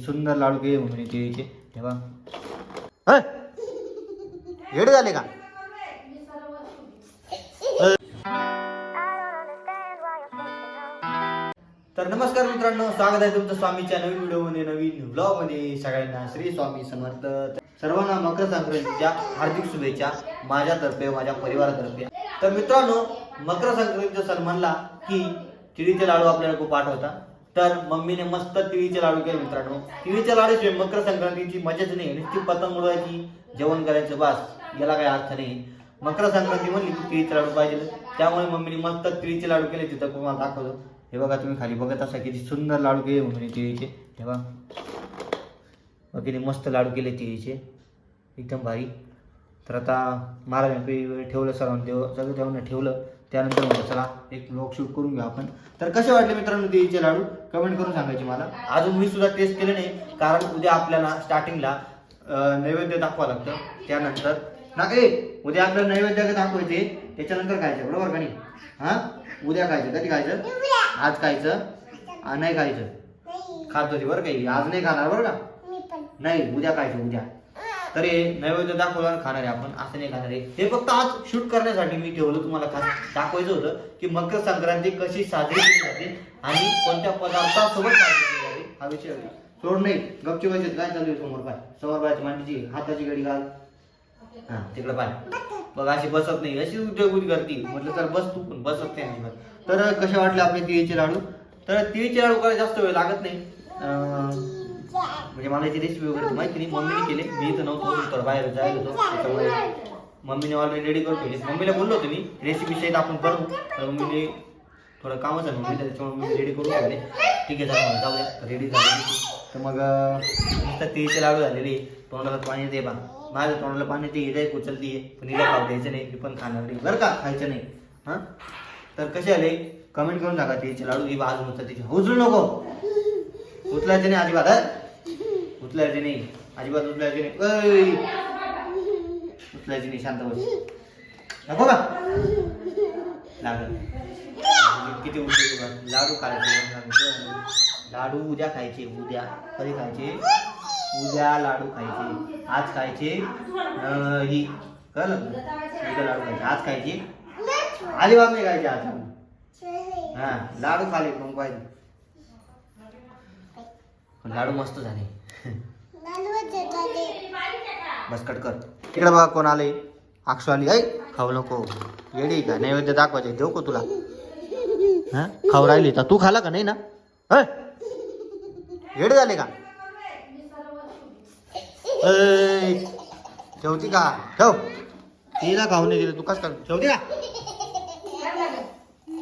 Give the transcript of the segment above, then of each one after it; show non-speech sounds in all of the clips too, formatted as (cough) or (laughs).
सुंदर लाडू केले मम्मीने तिळीचे तेव्हा अय! येडे झाले का? तर नमस्कार मित्रांनो स्वागत आहे तुमचं स्वामीच्या नवीन व्हिडिओमध्ये नवीन ब्लॉगमध्ये सगळ्यांना श्री स्वामी समर्थ. सर्वांना मकर संक्रांतीच्या हार्दिक शुभेच्छा माझ्यातर्फे माझ्या परिवारातर्फे. तर मित्रांनो मकर संक्रांतीचा सण म्हणला की तिळीचे लाडू आपल्याला खूप आठवता तर मम्मीने मस्त तिळीचे लाडू केले मित्रांनो. तिळीचे लाडूशिवाय मकर संक्रांतीची मजाच नाही. नुसती पतंग उडवायची जेवण करायचं बास. याला काही अर्थ नाही. मकर संक्रांती म्हणली की तिळीचे लाडू पाहिजे. त्यामुळे मम्मीने मस्त तिळीचे लाडू केले. तिथं तुम्हाला दाखवतो हे बघा तुम्ही खाली बघत असा किती सुंदर लाडू केले मम्मीने तिळीचे हे बघा. किती मस्त लाडू केले तिळीचे एकदम भारी. तर आता महाराजांनी ठेवलं सर्वांनी. देव सगळं देवांना ठेवलं. त्यानंतर म्हटलं चला एक ब्लॉग शूट करून घ्या आपण. तर कसे वाटले मित्रांनो तिळीचे लाडू? कमेंट करून सांगायचे मला. अजून मी सुद्धा टेस्ट केले नाही कारण उद्या आपल्याला स्टार्टिंगला नैवेद्य दाखवावं लागतं. त्यानंतर ना ए उद्या आपल्याला नैवेद्य दाखवायचे? त्याच्यानंतर खायचं बरोबर का नाही? हा? उद्या खायचं कधी खायचं? आज खायचं नाही खायचं. खात होती बरं काही आज नाही खाणार बरं का? नाही उद्या खायचं उद्या. तर हे नैवेद्य दाखवला खाणारे आपण असं नाही खाणार आहे. हे फक्त आज शूट करण्यासाठी मी ठेवलं तुम्हाला खास दाखवायचं होतं की मकर संक्रांती कशी साजरी केली जाते आणि कोणत्या पदार्थासोबत साजरी केली जाते हा विषय सोड नाही गपची व्हायचे काय चालू आहे समोर पाय? समोर पायची मांडीची हाताची घडी घाल. हा तिकडे पाय. बघ अशी बसत नाही अशी उद्योग करती. म्हटलं तर बस तू पण बसत नाही तर कसे वाटले आपले तिळीचे लाडू? तर तिळीचे लाडू करायला जास्त वेळ लागत नाही. म्हणजे मला याची रेसिपी वगैरे माहिती नाही. मम्मीने केले. मी इथं नव्हतो तर बाहेर जायला होतो. त्याच्यामुळे मम्मीने ऑलरेडी रेडी करून ठेवली. मम्मीला बोललो होतो मी रेसिपी सहित आपण करू. तर मम्मीने थोडं कामच आहे मम्मी त्याच्यामुळे मी रेडी करून ठेवले. ठीक आहे चला जाऊया. जाऊ रेडी झाली. तर मग नुसतं तिळचे लाडू झालेले. तोंडाला पाणी दे बा. माझ्या तोंडाला पाणी ते हिला उचलती आहे पण हिला खाऊ द्यायचं नाही. मी पण खाणार नाही. बरं का? खायचं नाही. हां? तर कसे आले? कमेंट करून टाका. तिळचे लाडू. ही बाजू होता तिथे उचलू नको. उचलायचं नाही अजिबात. उचलायचे नाही. अजिबात उचलायचे नाही. उचलायचे नाही. शांत बस. नको का? लागल. किती उचलू का लाडू खायचे. लाडू उद्या खायचे. उद्या. कधी खायचे? उद्या लाडू खायचे. आज खायचे ही. कळलं? लाडू खायचे. आज खायचे? अजिबात नाही खायचे आज. हा लाडू खाले मग पाहिजे लाडू मस्त झाले. बस कट कर. तिकडे बघा कोण आले अक्षू आली. ऐ खाऊ नको. येडी का? नैवेद्य दाखवायचे. देऊ का तुला? हा? खाऊ राहिली तर तू खाला का नाही ना? हं? येडे झाले का? ठेवती का? ठेव. तिला खाऊ नाही दिलं. तू कस कर ठेवती का?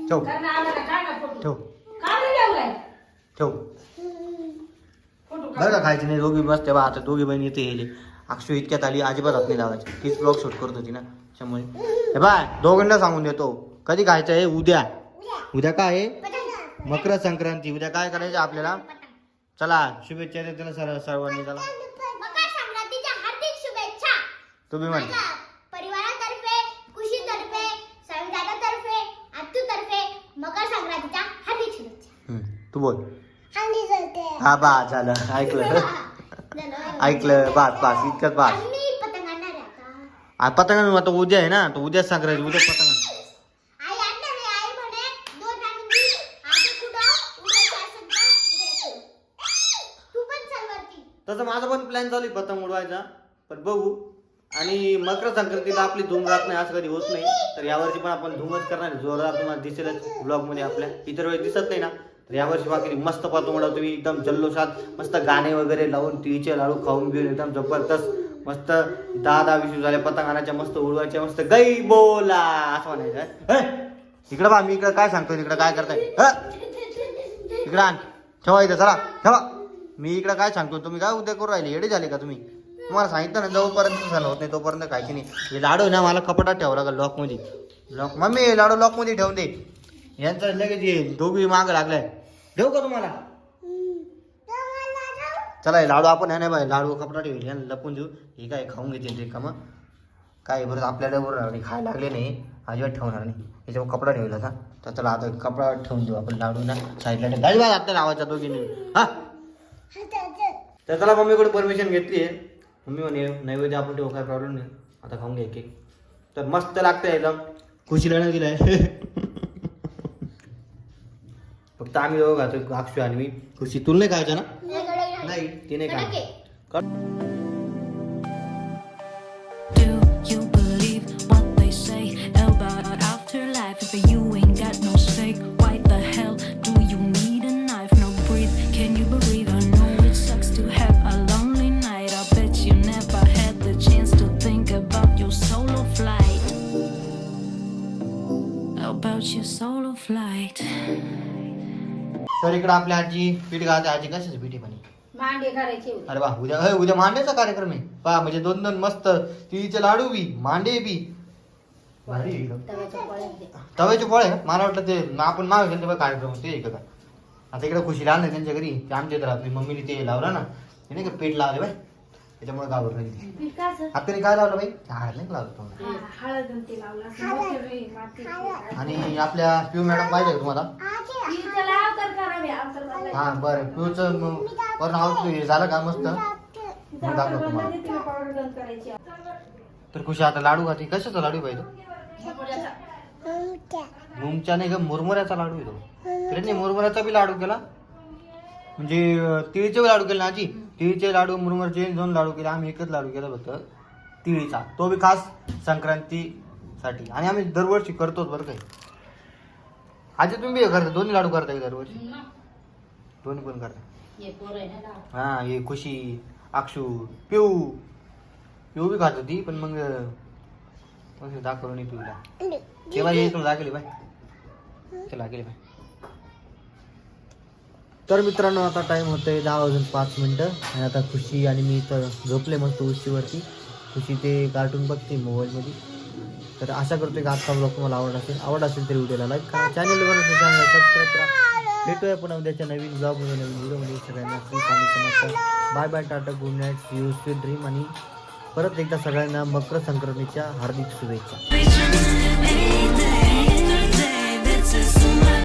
ठेव. ठेव. ठेव. बरं का खायची नाही दोघी मस्त तेव्हा आता दोघी बहिणी इथे येईल अक्षू इतक्यात आली अजिबात हात नाही लावायची तीच ब्लॉग शूट करत होती ना त्याच्यामुळे. हे बाय दोघांना सांगून देतो. कधी खायचं आहे? उद्या. उद्या काय आहे? मकर संक्रांती. उद्या काय करायचं आपल्याला? चला शुभेच्छा देते ना सर सर्वांनी चला तुम्ही म्हण. माझ्या परिवारातर्फे खुशीतर्फे संविधानातर्फे आत्तूतर्फे मकर संक्रांतीच्या हार्दिक शुभेच्छा. हम्म, तू बोल. जळते हा बा झालं. ऐकलं. ऐकलं. बास बास इतकंच बास मी पतंग आणणार आहे आता. आ, पतंग आता उद्या आहे ना. तर उद्या संक्रांती उद्या पतंग आई आणणार आहे. आई म्हणे दोन आणून दे आधी कुठं? उद्याचं असेल तर उद्या येतो. तू पण चल वरती. तसं माझा पण प्लॅन चालू आहे पतंग उडवायचा. पण बघू. आणि मकर संक्रांतीला आपली धूम राहत नाही असं कधी होत नाही. तर यावर्षी पण आपण धूमच करणार आहे. जोरदार तुम्हाला दिसेलच ब्लॉगमध्ये आपल्या. इतर वेळेस दिसत नाही ना. तर यावर्षी बाकी मस्त पतंग तुम्ही. एकदम जल्लोषात मस्त गाणे वगैरे लावून तिळचे लाडू खाऊन घेऊन एकदम जबरदस्त मस्त दहा दहा झाले झाल्या पतंग मस्त उडवायच्या मस्त गै बोला असं म्हणायचं. हे? इकडं बा मी इकडं काय सांगतो इकडं काय करताय? ह? इकडं आण. ठेवा इथं चला ठेवा. मी इकडं काय सांगतो तुम्ही काय उद्या करू राहिले? येडे झाले का तुम्ही? तुम्हाला सांगितलं ना जोपर्यंत झालं होत नाही तोपर्यंत खायची नाही. हे लाडू ना मला कपटात ठेवा लागेल लॉकमध्ये लॉक मम्मी लाडू लॉकमध्ये ठेवून दे. यांचं लगेच दोघी माग लागलाय. देऊ का तुम्हाला? चला हे लाडू आपण आहे नाही बाई लाडू कपडा ठेवले यांना लपून देऊ. हे काय खाऊन घेतील ते का मग काय बरं आपल्याला बरोबर खायला लागले नाही अजिबात ठेवणार नाही. याच्यावर कपडा ठेवला होता तर चला आता कपडा ठेवून देऊ आपण लाडू ना. साईडला गाडी बाय आता लावायचा नाही हा? तर चला मम्मीकडे परमिशन घेतली आहे. मम्मी म्हणे नैवेद्य आपण ठेवू काय प्रॉब्लेम नाही. आता खाऊन घ्या केक तर मस्त लागतं एकदम. खुशीला नाही दिलाय. (laughs) फक्त आम्ही दोघं खातो अक्षय आणि मी खुशी तुला नाही खायचं ना नाही ती नाही खायचं Do you believe what they say about afterlife? If you ain't got no stake, why the hell do you need a knife? No breathe, can you breathe? I know it sucks to have a lonely night. I bet you never had the chance to think about your solo flight. तर इकडे आपल्या आजी पीठ घालते. आजी कशाची पीठ म्हणे? मांडे करायचे होते. अरे वा उद्या अय, उद्या मांड्याचा कार्यक्रम आहे. पहा म्हणजे दोन दोन मस्त तिळीचे लाडू बी मांडे बी. भारी आहे एकदम. तव्याच्या पोळ्या बी. तव्याचे पोळे? मला वाटलं ते आपण माग तेव्हा कार्यक्रम ते आहे का आता इकडे खुशी राहणार त्यांच्या घरी. ते आमच्या इथं आपली मम्मीने ते लावलं ना. ते नाही का पीठ लावले बाई. त्याच्यामुळे गावर नाही पीठ काचं? आपण काय लावलं बाई? हळद नाही लावलं तुम्हाला हा, हळद आणि ते लावलं असं. मोठे बी माती. आणि आपल्या पिऊ मॅडम पाहिजे का तुम्हाला? ती त्याला अवतार करा बी, अवतार बदलायचा. हा बरं. पिऊचं मग वरून हे? झालं का मस्त? तिचा मग अवतार दाखव तुम्हाला. बदलायचा, तिला powder बंद करायची. तर खुशी आता लाडू खाते. कशाचा लाडू पाहिजे. मुंगच्या. नाही का मुरमुऱ्याचा लाडू येतो त्याने मुरमुऱ्याचा बी लाडू केला? म्हणजे अं, तिळीचे बी लाडू केले ना आजी? तिळीचे लाडू मुरमुऱ्याचे दोन लाडू केले आम्ही एकच लाडू केला फक्त तिळीचा. तो बी खास संक्रांतीसाठी. आणि आम्ही दरवर्षी करतोच बरं काही आजी तुम्ही करता? दोन्ही लाडू करता का दरवर्षी? दोन्ही पण करता. हे पोरं आहे ना. लाव. हा खुशी अक्षू पिऊ. पिऊ बी खात होती पण मग दाखवलं नाही पिऊला. तेव्हा ये तुला लागली बाय ते लागली बाय तर मित्रांनो आता टाइम आहे दहा वाजून पाच मिनटं. आणि आता खुशी आणि मी इथं झोपले मस्त उशीवरती. खुशी ते कार्टून बघते मोबाईलमध्ये तर आशा करतोय की आजचा ब्लॉग तुम्हाला आवड असेल? आवड असेल तरी व्हिडिओला लाईक करा. चॅनलवर चॅनल सबस्क्राईब करा. भेटूया पुन्हा उद्याच्या नवीन ब्लॉगमध्ये नवीन व्हिडिओमध्ये सगळ्यांना bye bye tata good night you sweet dream आणि परत एकदा सगळ्यांना मकर संक्रांतीच्या हार्दिक शुभेच्छा.